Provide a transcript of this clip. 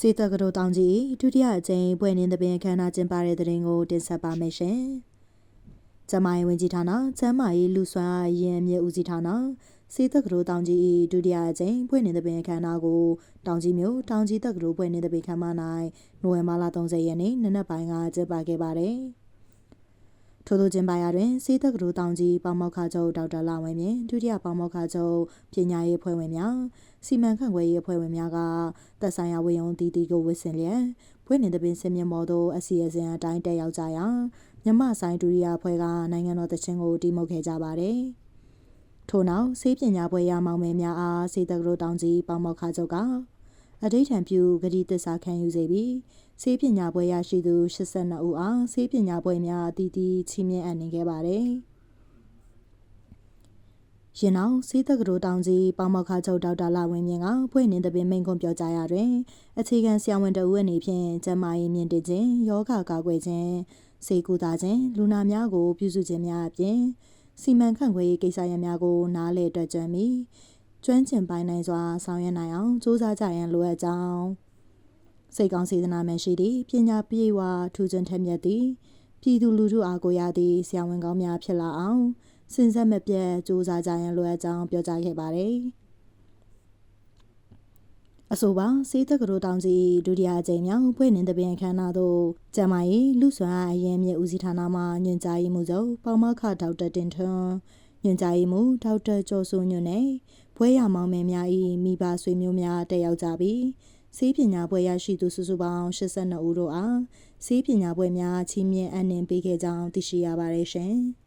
စေတကတော်တောင်ကြီးဒုတိယအကြိမ်ပွဲနင်းသပင်ခမ်းနားကျင်းပတဲ့တဲ့ရင်ကိုတင်ဆက်ပါမယ်ရှင်။ကျမရေးဝင်ကြီးဌာနကျမ်းမာရေးလူစွမ်းအားရင်မြေဦးစီးဌာနစေတကတော်တောင်ကြီးဒုတိယအကြိမ်ပွဲနင်းသပင်ခမ်းနားကိုတောင်ကြီးမြို့တောင်ကြီးတက္ကသိုလ်ပွဲနင်းသပင်ခမ်းမ၌နိုဝင်ဘာလ30ရက်နေ့နနက်ပိုင်းကကျင်းပခဲ့ပါတယ်။ ထို့သောကျင်းပရာတွင်စေတက္ကသိုလ်တောင်ကြီးပေါမောက်ခချုပ်ဒေါက်တာလာဝင်းမြင့်ဒုတိယပေါမောက်ခချုပ်ပညာရေးအဖွဲ့ဝင်များစီမံခန့်ခွဲရေးအဖွဲ့ဝင်များကသက်ဆိုင်ရာဝေယုံတီတီကိုဝစ်ဆင်လျက်ဘွဲ့နေသပင်စင်မြမော်သို့အစီအစဉ်အတိုင်းတက်ရောက်ကြရာမြမဆိုင်ဒုတိယအဖွဲ့ကနိုင်ငံတော်တချင်းကိုတီးမှုတ်ခဲ့ကြပါတယ်။ထို့နောက်စေးပညာပွဲရမောင်မဲများအားစေတက္ကသိုလ်တောင်ကြီးပေါမောက်ခချုပ်ကအဋိဌံပြုဂတိတစ္ဆာခံယူစေပြီး ဆေးပညာပွဲရရှိသူ82ဦးအားဆေးပညာပွဲများအသီးသီးချီးမြှင့်အပ်နေခဲ့ပါတယ်။ရင်းအောင်စေးတက္ကသိုလ်တောင်ကြီးပေါမောက်ခချုပ်ဒေါက်တာလာဝင်းမြင့်ကဖွင့်နေတဲ့ပင်မိန်ခွန်ပြောကြားရာတွင်အခြေခံဆရာဝန်တအုပ်အနေဖြင့်ကျန်းမာရေးမြင့်တင်ခြင်းယောဂကာကွယ်ခြင်းစေကူတာခြင်းလူနာများကိုပြုစုခြင်းများအပြင်စီမံခန့်ခွဲရေးကိစ္စရပ်များကိုနားလည်တွက်ကြံပြီးကျွမ်းကျင်ပိုင်းနိုင်စွာဆောင်ရွက်နိုင်အောင်စူးစမ်းကြရန်လိုအပ်ကြောင်း စိတ်ကောင်းစေတနာမှန်ရှိသည့်ပညာပြေဝထူးချွန်ထက်မြက်သည့်ပြည်သူလူထုအားကိုရသည့်ဆရာဝန်ကောင်းများဖြစ်လာအောင်စင်ဆက်မပြတ်စူးစမ်းကြရန်လိုအပ်ကြောင်းပြောကြားခဲ့ပါတယ်အဆိုပါစေတက္ကသိုလ်တောင်ကြီးဒုတိယအကြိမ်မြောက်ဖွဲ့နှင်းတဲ့ပင်အခမ်းအနားသို့ကျမကြီးလူဆွမ်းအရင်မြေဦးစီးဌာနမှညွှန်ကြားရေးမှူးချုပ်ပေါမခဒေါက်တာတင်ထွန်းညွှန်ကြားရေးမှူးဒေါက်တာကျော်စိုးညွန့်နဲ့ဘွဲရမောင်မယ်များ၏မိဘဆွေမျိုးများတက်ရောက်ကြပြီး ဆေးပညာပွဲရရှိသူစုစုပေါင်း82ဦးတို့အားဆေးပညာပွဲများချီးမြှင့်အပ်နှံပေးခဲ့ကြောင်းသိရှိရပါတယ်ရှင်။